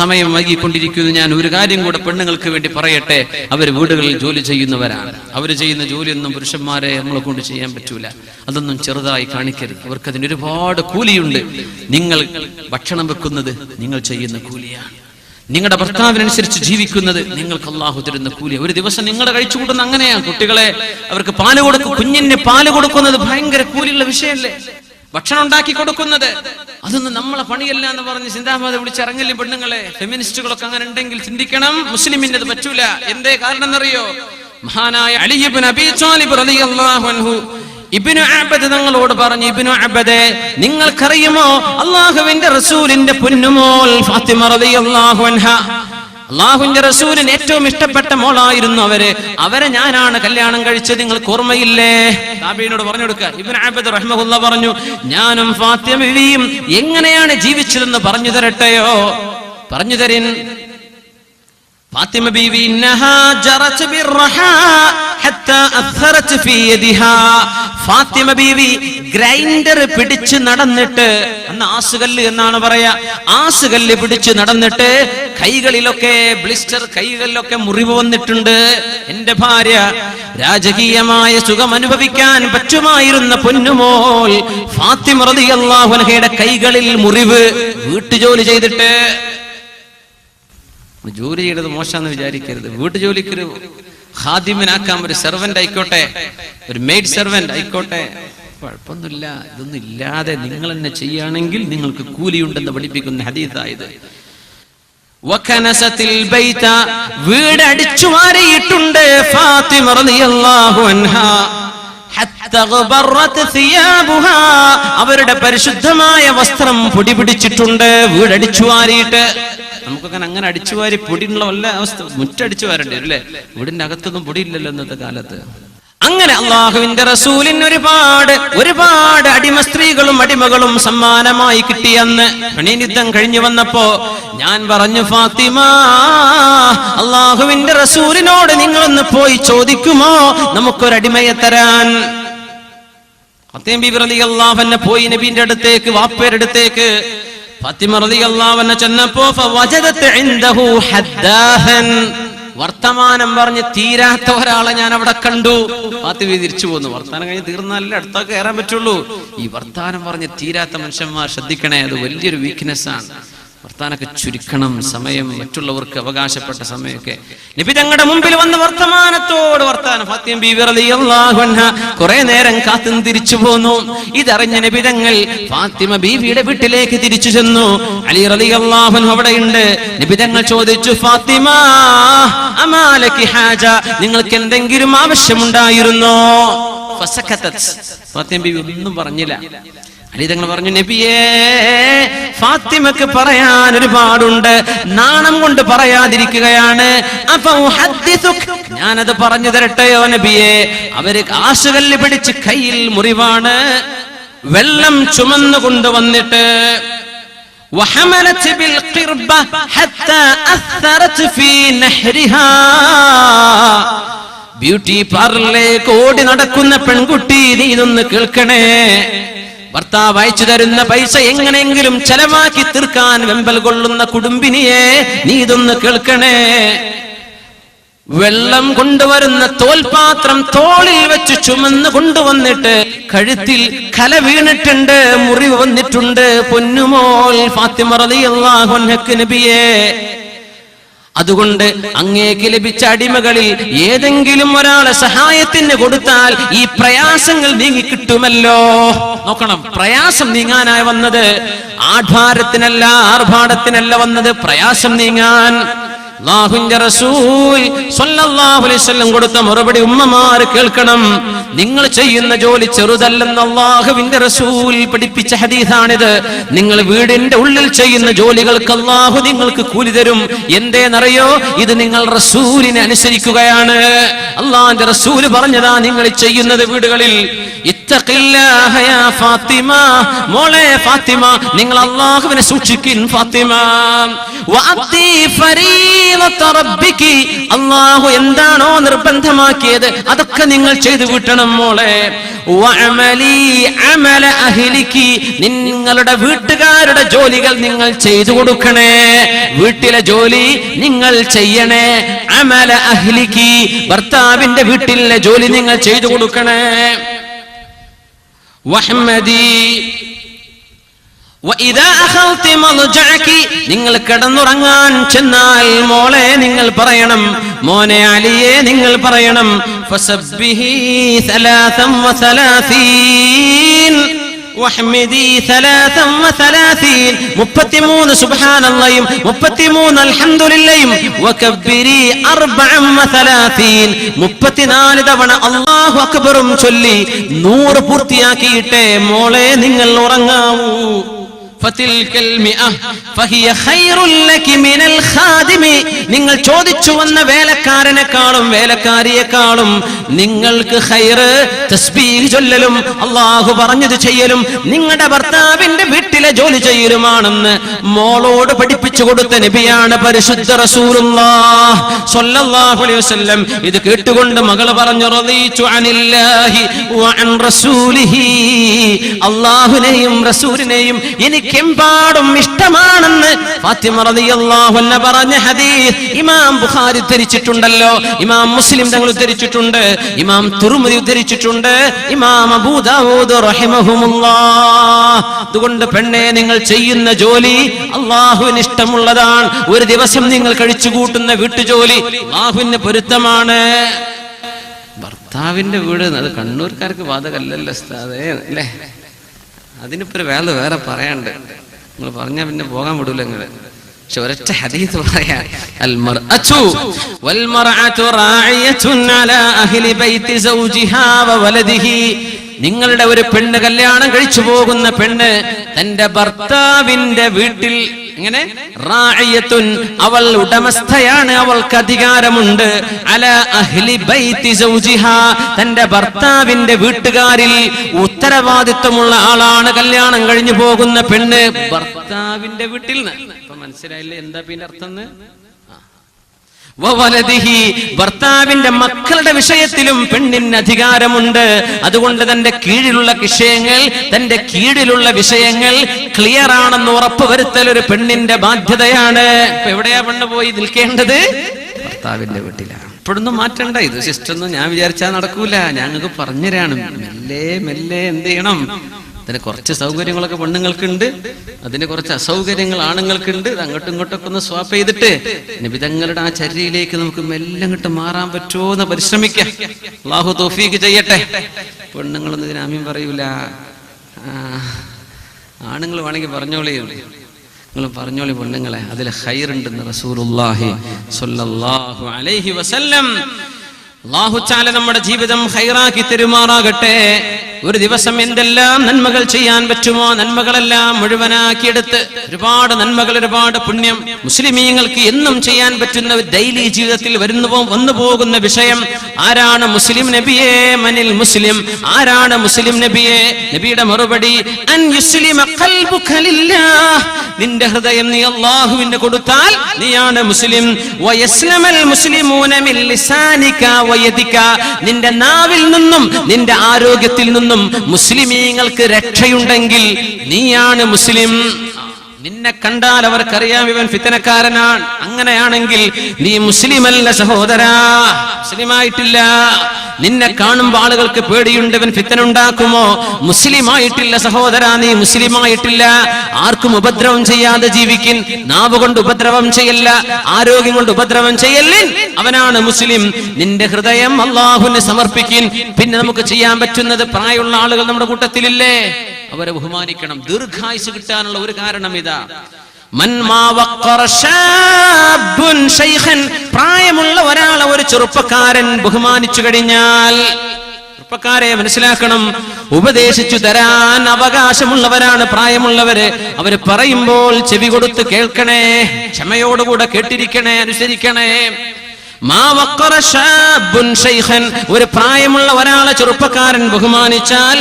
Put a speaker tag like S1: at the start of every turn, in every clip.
S1: സമയം വൈകിക്കൊണ്ടിരിക്കുന്നു. ഞാൻ ഒരു കാര്യം കൂടെ പെണ്ണുങ്ങൾക്ക് വേണ്ടി പറയട്ടെ. അവർ വീടുകളിൽ ജോലി ചെയ്യുന്നവരാണ്. അവർ ചെയ്യുന്ന ജോലിയൊന്നും പുരുഷന്മാരെ നമ്മളെ കൊണ്ട് ചെയ്യാൻ പറ്റൂല. അതൊന്നും ചെറുതായി കാണിക്കരുത്. അവർക്ക് അതിന് ഒരുപാട് കൂലിയുണ്ട്. നിങ്ങൾ ഭക്ഷണം വെക്കുന്നത് നിങ്ങൾ ചെയ്യുന്ന കൂലിയാണ്. നിങ്ങളുടെ ഭർത്താവിനനുസരിച്ച് ജീവിക്കുന്നത് നിങ്ങൾക്ക് അള്ളാഹു തരുന്ന കൂലി ഒരു ദിവസം നിങ്ങൾ കഴിച്ചു കൂട്ടുന്ന അങ്ങനെയാണ് കുട്ടികളെ അവർക്ക് പാൽ കൊടുക്കും കുഞ്ഞിന് പാൽ കൊടുക്കുന്നത് ഭയങ്കര കൂലിയുള്ള വിഷയമല്ലേ? ഭക്ഷണം ഉണ്ടാക്കി കൊടുക്കുന്നത്. അതൊന്നും നമ്മളെ പണിയല്ല എന്ന് പറഞ്ഞ് ചിന്താമത വിളിച്ചിറങ്ങില്ല പെണ്ണുങ്ങളെ? ഫെമിനിസ്റ്റുകളൊക്കെ അങ്ങനെ ഉണ്ടെങ്കിൽ ചിന്തിക്കണം. മുസ്ലിമിന്റെ അത് പറ്റൂല. എന്തേ കാരണം എന്നറിയോ? മഹാനായ അലിബിൻ ത്വാലിബ് റളിയല്ലാഹു അൻഹു ഇബിനു അബദ് തങ്ങളോട് പറഞ്ഞു ഇബിനു അബദേ നിങ്ങൾക്കറിയുമോ? അള്ളാഹുവിന്റെ റസൂലിന്റെ പൊന്നുമോൾ ഫാത്തിമ റളിയല്ലാഹു അൻഹ അള്ളാഹുന്റെ റസൂലിന് ഏറ്റവും ഇഷ്ടപ്പെട്ട മോളായിരുന്നു അവർ. അവരെ ഞാനാണ് കല്യാണം കഴിച്ചത് നിങ്ങൾ ഓർമ്മയില്ലേ? താബീനോട് പറഞ്ഞു കൊടുക്കുക പറഞ്ഞു ഞാനും ഫാത്യമിഴിയും എങ്ങനെയാണ് ജീവിച്ചതെന്ന് പറഞ്ഞു തരട്ടെയോ? പറഞ്ഞു തരിൻ. ഫാത്തിമ ബീവി ഫാത്തിമ ബീവി ഗ്രൈൻഡർ പിടിച്ച് നടന്നിട്ട് അന്ന് ആസുകല്ല് എന്നാണ് പറയാ. ആസുകല്ല് പിടിച്ച് നടന്നിട്ട് കൈകളിലൊക്കെ ബ്ലിസ്റ്റർ കൈകളിലൊക്കെ മുറിവ് വന്നിട്ടുണ്ട്. എന്റെ ഭാര്യ രാജകീയമായ സുഖം അനുഭവിക്കാൻ പറ്റുമായിരുന്ന പൊന്നുമോൾ ഫാത്തിമ റളിയല്ലാഹു കൈകളിൽ മുറിവ് വീട്ടുജോലി ചെയ്തിട്ട്. ജോലി ചെയ്യണത് മോശമെന്ന് വിചാരിക്കരുത്. വീട്ടു ജോലിക്ക് ഒരു ഹാദിമനാക്കാം ഒരു സെർവന്റ് ആയിക്കോട്ടെ ഒരു മെയ്ഡ് സെർവന്റ് ആയിക്കോട്ടെ. കുഴപ്പമൊന്നുമില്ല. ഇതൊന്നും ഇല്ലാതെ നിങ്ങൾ തന്നെ ചെയ്യുകയാണെങ്കിൽ നിങ്ങൾക്ക് കൂലിയുണ്ടെന്ന് പഠിപ്പിക്കുന്ന ഹദീസായത് വീട് ഫാത്തിമ റളിയല്ലാഹു അൻഹാ. അവരുടെ പരിശുദ്ധമായ വസ്ത്രം പൊടി പിടിച്ചിട്ടുണ്ട് വീടടിച്ചു വാരിയിട്ട്. നമുക്കൊക്കെ അങ്ങനെ അടിച്ചു വാരി പൊടിയുള്ള വല്ല അവസ്ഥ മുറ്റടിച്ചു വാരണ്ടേ അല്ലേ? വീടിന്റെ അകത്തൊന്നും പൊടിയില്ലല്ലോ ഇന്നത്തെ കാലത്ത്. അങ്ങനെ അള്ളാഹുവിന്റെ റസൂലിന് ഒരുപാട് ഒരുപാട് അടിമ സ്ത്രീകളും അടിമകളും സമ്മാനമായി കിട്ടിയെന്ന് പണിയുദ്ധം കഴിഞ്ഞു വന്നപ്പോ ഞാൻ പറഞ്ഞു ഫാത്തിമ അള്ളാഹുവിന്റെ റസൂലിനോട് നിങ്ങളൊന്ന് പോയി ചോദിക്കുമോ? നമുക്കൊരടിമയെ തരാൻ. ബിബി അൻഹ പോയി നബീന്റെ അടുത്തേക്ക് വാപ്പയുടെ അടുത്തേക്ക്. ഫാത്തിമ റളിയല്ലാഹു അൻഹ ചെന്നപ്പോ വർത്തമാനം പറഞ്ഞ് തീരാത്ത ഒരാളെ ഞാൻ അവിടെ കണ്ടു. ഫാത്തിമ തിരിച്ചു പോന്നു. വർത്താനം കഴിഞ്ഞ് തീർന്നാലേ അടുത്തൊക്കെ കയറാൻ പറ്റുള്ളൂ. ഈ വർത്താനം പറഞ്ഞ് തീരാത്ത മനുഷ്യന്മാർ ശ്രദ്ധിക്കണേ അത് വലിയൊരു വീക്ക്നെസ് ആണ്. വർത്താനൊക്കെ ചുരുക്കണം സമയം മറ്റുള്ളവർക്ക് അവകാശപ്പെട്ട സമയമൊക്കെ. നബി തങ്ങളുടെ മുമ്പിൽ വന്ന വർത്തമാനത്തോട് വർത്താനം. കുറെ നേരം കാത്തും തിരിച്ചു പോന്നു. ഇതറിഞ്ഞ നബി തങ്ങൾ ഫാത്തിമ ബീവിയുടെ വീട്ടിലേക്ക് തിരിച്ചു ചെന്നു. അലി റലി അള്ളാഹുൻ അവിടെയുണ്ട്. നബി തങ്ങൾ ചോദിച്ചു ഫാത്തിമ അമാലക്കി ഹാജ നിങ്ങൾക്ക് എന്തെങ്കിലും ആവശ്യമുണ്ടായിരുന്നോ? ഫാത്തിമ ബീവി ഒന്നും പറഞ്ഞില്ല. അലി തങ്ങൾ പറഞ്ഞു നബിയേ ഫാത്തിമക്ക് പറയാൻ ഒരുപാടുണ്ട് നാണം കൊണ്ട് പറയാതിരിക്കുകയാണ് അപ്പൊ ഉഹദ്ദിസുക്. ഞാനത് പറഞ്ഞു തരട്ടെയോ നബിയെ അവര് കാശുകല്ല് പിടിച്ച് കയ്യിൽ മുറിവാണ് വെള്ളം ചുമന്നു കൊണ്ടുവന്നിട്ട് وحملت بالقربة حتى أثرت في نحرها ബ്യൂട്ടി പാർലറിലേക്ക് ഓടി നടക്കുന്ന പെൺകുട്ടി നീ ഇതൊന്ന് കേൾക്കണേ ഭർത്താവ് അയച്ചു തരുന്ന പൈസ എങ്ങനെയെങ്കിലും ചെലവാക്കി തീർക്കാൻ വെമ്പൽ കൊള്ളുന്ന കുടുംബിനിയെ നീ ഇതൊന്ന് കേൾക്കണേ. വെള്ളം കൊണ്ടുവരുന്ന തോൽപാത്രം തോളിൽ വെച്ച് ചുമന്ന് കൊണ്ടുവന്നിട്ട് കഴുത്തിൽ കല വീണിട്ടുണ്ട് മുറിവ് വന്നിട്ടുണ്ട്. പൊന്നുമോൾ ഫാത്തിമ റളിയല്ലാഹു അൻഹക്ക് നബിയേ. അതുകൊണ്ട് അങ്ങേക്ക് ലഭിച്ച അടിമകളിൽ ഏതെങ്കിലും ഒരാളെ സഹായത്തിന് കൊടുത്താൽ ഈ പ്രയാസങ്ങൾ നീങ്ങി കിട്ടുമല്ലോ. നോക്കണം പ്രയാസം നീങ്ങാനായി വന്നത് ആഠാരത്തിനല്ല ആർഭാടത്തിനല്ല വന്നത് പ്രയാസം നീങ്ങാൻ. അല്ലാഹുവിന്റെ റസൂൽ സ്വല്ലല്ലാഹു അലൈഹി വസല്ലം കൊടുത്ത മറുപടി ഉമ്മമാർ കേൾക്കണം. നിങ്ങൾ ചെയ്യുന്ന ജോലി ചെറുതല്ലെന്ന് അള്ളാഹുവിന്റെ റസൂൽ പഠിപ്പിച്ച ഹദീസാണിത്. നിങ്ങൾ വീടിന്റെ ഉള്ളിൽ ചെയ്യുന്ന ജോലികൾക്ക് അള്ളാഹു നിങ്ങൾക്ക് കൂലി തരും. എന്തേന്നറിയോ? ഇത് നിങ്ങൾ റസൂലിനെ അനുസരിക്കുകയാണ്. അള്ളാഹിന്റെ റസൂൽ പറഞ്ഞതാ നിങ്ങൾ ചെയ്യുന്നത് വീടുകളിൽ. മോളെ ഫാത്തിമ നിങ്ങൾ അള്ളാഹുവിനെ സൂക്ഷിക്കിൻ ഫാത്തിമ. അള്ളാഹു എന്താണോ നിർബന്ധമാക്കിയത് അതൊക്കെ നിങ്ങൾ ചെയ്തു വിട്ടണം മോളെ. നിങ്ങളുടെ വീട്ടുകാരുടെ ജോലികൾ നിങ്ങൾ ചെയ്തു കൊടുക്കണേ. വീട്ടിലെ ജോലി നിങ്ങൾ ചെയ്യണേ. അമല അഹ്ലിക്ക് ഭർത്താവിന്റെ വീട്ടിലെ ജോലി നിങ്ങൾ ചെയ്തു കൊടുക്കണേ. വഹ്മദി നിങ്ങൾ കിടന്നുറങ്ങാൻ ചെന്നാൽ മോളെ നിങ്ങൾ പറയണം മോനെ അലിയെ നിങ്ങൾ പറയണം. മുപ്പത്തിമൂന്ന് തവണ അക്ബറും ചൊല്ലി നൂറ് പൂർത്തിയാക്കിയിട്ടേ മോളെ നിങ്ങൾ ഉറങ്ങാവൂ. നിങ്ങൾ ചോദിച്ചു വന്ന വേലക്കാരനെക്കാളും വേലക്കാരിയെക്കാളും നിങ്ങൾക്ക് ഹൈറ് തസ്ബീഹ് ചൊല്ലലും അള്ളാഹു പറഞ്ഞത് ചെയ്യലും. നിങ്ങളുടെ ഭർത്താവിന്റെ വീട്ടിലെ ജോലി ചെയ്യലുമാണെന്ന് മോളോട് പഠിപ്പിച്ചു കൊടുത്ത നബിയാണ് പരിശുദ്ധ റസൂലുള്ളാഹുലം ഇത് കേട്ടുകൊണ്ട് മകൾ പറഞ്ഞു അള്ളാഹുനെയും റസൂലിനെയും എനിക്കെമ്പാടും ഇഷ്ടമാണെന്ന് ഫാത്തിമ റളിയല്ലാഹു പറഞ്ഞ ഹദീസ് ഇമാം ബുഖാരി ഉദ്ധരിച്ചിട്ടുണ്ടല്ലോ. ഇമാം മുസ്ലിം തങ്ങൾ ഉദ്ധരിച്ചിട്ടുണ്ട്. ഇമാം തുറുമതി ഉദ്ധരിച്ചിട്ടുണ്ട്. ഇമാം അബൂ ദാവൂദ് റഹിമഹുമുല്ലാഹ്. അതുകൊണ്ട് പെണ്ണെ നിങ്ങൾ ചെയ്യുന്ന ജോലി അള്ളാഹുവിന് ഇഷ്ടമുള്ളതാണ്. ഒരു ദിവസം നിങ്ങൾ കഴിച്ചു കൂട്ടുന്ന വീട്ടുജോലി അള്ളാഹുവിന് പൊരുത്തമാണ്. ഭർത്താവിന്റെ വീട് അത് കണ്ണൂർക്കാർക്ക് ബാധകല്ലല്ലോ അല്ലേ? അതിനിപ്പോ ഒരു വേറെ പറയാണ്ട് നിങ്ങൾ പറഞ്ഞാ പിന്നെ പോകാൻ വിടൂല നിങ്ങൾ പക്ഷെ ഒരൊറ്റ ഹദീസ് പറയാ അഹ്ലി സൗജിഹാ നിങ്ങളുടെ ഒരു പെണ്ണ് കല്യാണം കഴിച്ചു പോകുന്ന പെണ്ണ് തന്റെ ഭർത്താവിന്റെ വീട്ടിൽ എങ്ങനെ അവൾ ഉടമസ്ഥയാണ് അവൾക്ക് അധികാരമുണ്ട്. അല അഹ്ലി ബൈതി സൗജിഹാ തന്റെ ഭർത്താവിന്റെ വീട്ടുകാരിൽ ഉത്തരവാദിത്വമുള്ള ആളാണ് കല്യാണം കഴിഞ്ഞു പോകുന്ന പെണ്ണ്. ഭർത്താവിന്റെ വീട്ടിൽ നിന്ന്. മനസ്സിലായില്ലേ എന്താ പിന്നെ അർത്ഥം ഭർത്താവിന്റെ മക്കളുടെ വിഷയത്തിലും പെണ്ണിന് അധികാരമുണ്ട്. അതുകൊണ്ട് തന്റെ കീഴിലുള്ള വിഷയങ്ങൾ തന്റെ കീഴിലുള്ള വിഷയങ്ങൾ ക്ലിയർ ആണെന്ന് ഉറപ്പുവരുത്തൽ ഒരു പെണ്ണിന്റെ ബാധ്യതയാണ്. ഇപ്പൊ എവിടെയാ പെണ്ണ് പോയി നിൽക്കേണ്ടത്? ഭർത്താവിന്റെ വീട്ടിലാണ്. ഇപ്പോഴൊന്നും മാറ്റണ്ട. ഇത് സിസ്റ്റം ഞാൻ വിചാരിച്ചാൽ നടക്കൂല. ഞങ്ങൾക്ക് പറഞ്ഞുതരാണ്. മെല്ലെ മെല്ലെ എന്ത് ചെയ്യണം? അതിന് കുറച്ച് സൗകര്യങ്ങളൊക്കെ പെണ്ണുങ്ങൾക്കുണ്ട്. അതിന് കുറച്ച് അസൗകര്യങ്ങൾ ആണുങ്ങൾക്കുണ്ട്. അങ്ങോട്ടും ഇങ്ങോട്ടൊക്കെ ഒന്ന് സ്വാപ്പ് ചെയ്തിട്ട് നിബിതങ്ങളുടെ ആ ചര്യയിലേക്ക് നമുക്ക് മെല്ലെ ഇങ്ങോട്ട് മാറാൻ പറ്റുമോ എന്ന് പരിശ്രമിക്കാം. അള്ളാഹു തോഫീക്ക് ചെയ്യട്ടെ. പെണ്ണുങ്ങളൊന്നും ഇതിന് ആമ്യം പറയൂല. ആണുങ്ങൾ വേണമെങ്കിൽ പറഞ്ഞോളി. നിങ്ങൾ പറഞ്ഞോളി പെണ്ണുങ്ങളെ. അതിൽ ഹൈറുണ്ടെന്ന് സ്വല്ലല്ലാഹു അലൈഹി വസല്ലം. അള്ളാഹു ചാല നമ്മുടെ ജീവിതം ഹൈറാക്കി തെരുമാറാകട്ടെ. ഒരു ദിവസം എന്തെല്ലാം നന്മകൾ ചെയ്യാൻ പറ്റുമോ? നന്മകളെല്ലാം മുഴുവനാക്കിയെടുത്ത് ഒരുപാട് നന്മകൾ ഒരുപാട് പുണ്യം മുസ്ലിമീങ്ങൾക്ക് എന്നും ചെയ്യാൻ പറ്റുന്ന ഡെയിലി ജീവിതത്തിൽ വരുന്നു വന്നു പോകുന്ന വിഷയം ആരാണ് മുസ്ലിം നബിയെ? മനിൽ മുസ്ലിം. ആരാണ് മുസ്ലിം നബിയെ? നബിയുടെ മറുപടി അൻ. നിന്റെ ഹൃദയം നീ അള്ളാഹുവിന് കൊടുത്താൽ നീയാണ് മുസ്ലിം. മുസ്ലിമൂന. നിന്റെ നാവിൽ നിന്നും നിന്റെ ആരോഗ്യത്തിൽ നിന്നും മുസ്ലിമീങ്ങൾക്ക് രക്ഷയുണ്ടെങ്കിൽ നീയാണ് മുസ്ലിം. നിന്നെ കണ്ടാൽ അവർക്കറിയാം ഇവൻ ഫിത്തനക്കാരനാണ്. അങ്ങനെയാണെങ്കിൽ നീ മുസ്ലിമല്ല സഹോദരാ. മുസ്ലിമായിട്ടില്ല. നിന്നെ കാണുമ്പോൾ ആളുകൾക്ക് പേടിയുണ്ട് ഇവൻ ഫിത്തന ഉണ്ടാക്കുമോ മുസ്ലിമായിട്ടില്ല സഹോദരാ നീ മുസ്ലിമായിട്ടില്ല. ആർക്കും ഉപദ്രവം ചെയ്യാതെ ജീവിക്കിൻ. നാവ് കൊണ്ട് ഉപദ്രവം ചെയ്യല്ല ആരോഗ്യം കൊണ്ട് ഉപദ്രവം ചെയ്യല്ലിൻ. അവനാണ് മുസ്ലിം. നിന്റെ ഹൃദയം അള്ളാഹുവിന് സമർപ്പിക്കിൻ. പിന്നെ നമുക്ക് ചെയ്യാൻ പറ്റുന്നത് പ്രായമുള്ള ആളുകൾ നമ്മുടെ കൂട്ടത്തിലില്ലേ? അവരെ ബഹുമാനിക്കണം. ദീർഘായുസ് കിട്ടാനുള്ള ഒരു കാരണം ഇതാ. പ്രായമുള്ള ഒരാളെ ഒരു ചെറുപ്പക്കാരൻ ബഹുമാനിച്ചു കഴിഞ്ഞാൽ ചെറുപ്പക്കാരെ മനസ്സിലാക്കണം. ഉപദേശിച്ചു തരാൻ അവകാശമുള്ളവരാണ് പ്രായമുള്ളവര്. അവർ പറയുമ്പോൾ ചെവി കൊടുത്ത് കേൾക്കണേ ക്ഷമയോടുകൂടെ കേട്ടിരിക്കണേ അനുസരിക്കണേ. ഒരു പ്രായമുള്ള ഒരാളെ ചെറുപ്പക്കാരൻ ബഹുമാനിച്ചാൽ.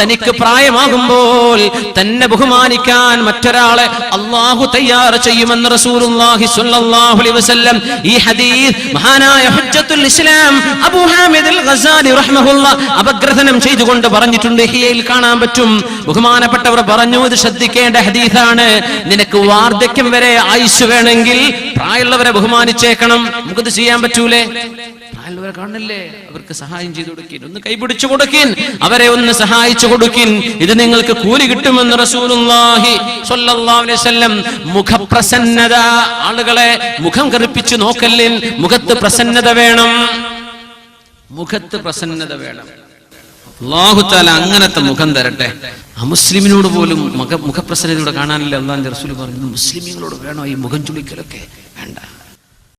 S1: തനിക്ക് പ്രായമാകുമ്പോൾ തന്നെ ബഹുമാനിക്കാൻ മറ്റൊരാളെ അള്ളാഹു തയ്യാർ ചെയ്യുമെന്ന് റസൂലുള്ളാഹി സ്വല്ലല്ലാഹു അലൈഹി വസല്ലം ഈ ഹദീസ് മഹാനായ ഹുജ്ജത്തുൽ ഇസ്ലാം അബൂ ഹാമിദ് ഗസാലി റഹ്മഹുള്ള അപഗ്രഥനം ചെയ്തുകൊണ്ട് പറഞ്ഞിട്ടുണ്ട്. ഹിയയിൽ കാണാൻ പറ്റും. ബഹുമാനപ്പെട്ടവർ പറഞ്ഞു ഇത് ശ്രദ്ധിക്കേണ്ട ഹദീസാണ്. നിനക്ക് വാർദ്ധക്യം വരെ ആയുസ് വേണമെങ്കിൽ പ്രായമുള്ളവരെ ബഹുമാനിച്ചേക്കണം. നമുക്കത് ചെയ്യാൻ പറ്റൂലേ? പ്രായമുള്ളവരെ കാണില്ലേ അവർക്ക് സഹായം ചെയ്തു കൊടുക്കിൻ. ഒന്ന് കൈപിടിച്ചു കൊടുക്കിൻ. അവരെ ഒന്ന് സഹായിച്ചു കൊടുക്കിൻ. ഇത് നിങ്ങൾക്ക് കൂലി കിട്ടുമെന്ന് റസൂലുള്ളാഹി അലൈഹി വസല്ലം മുഖപ്രസന്നത. ആളുകളെ മുഖം കറുപ്പിച്ചു നോക്കല്ലിൻ മുഖത്ത് പ്രസന്നത വേണം. മുഖത്ത് പ്രസന്നത വേണം. അള്ളാഹുത്താല അങ്ങനത്തെ മുഖം തരട്ടെ. അമുസ്ലിമിനോട് പോലും മുഖ മുഖപ്രസന്നതയോടെ കാണാനില്ല. അള്ളാഹിന്റെ റസൂൽ പറഞ്ഞു മുസ്ലിമികളോട് വേണോ ഈ മുഖം ചുളിക്കലൊക്കെ? വേണ്ട.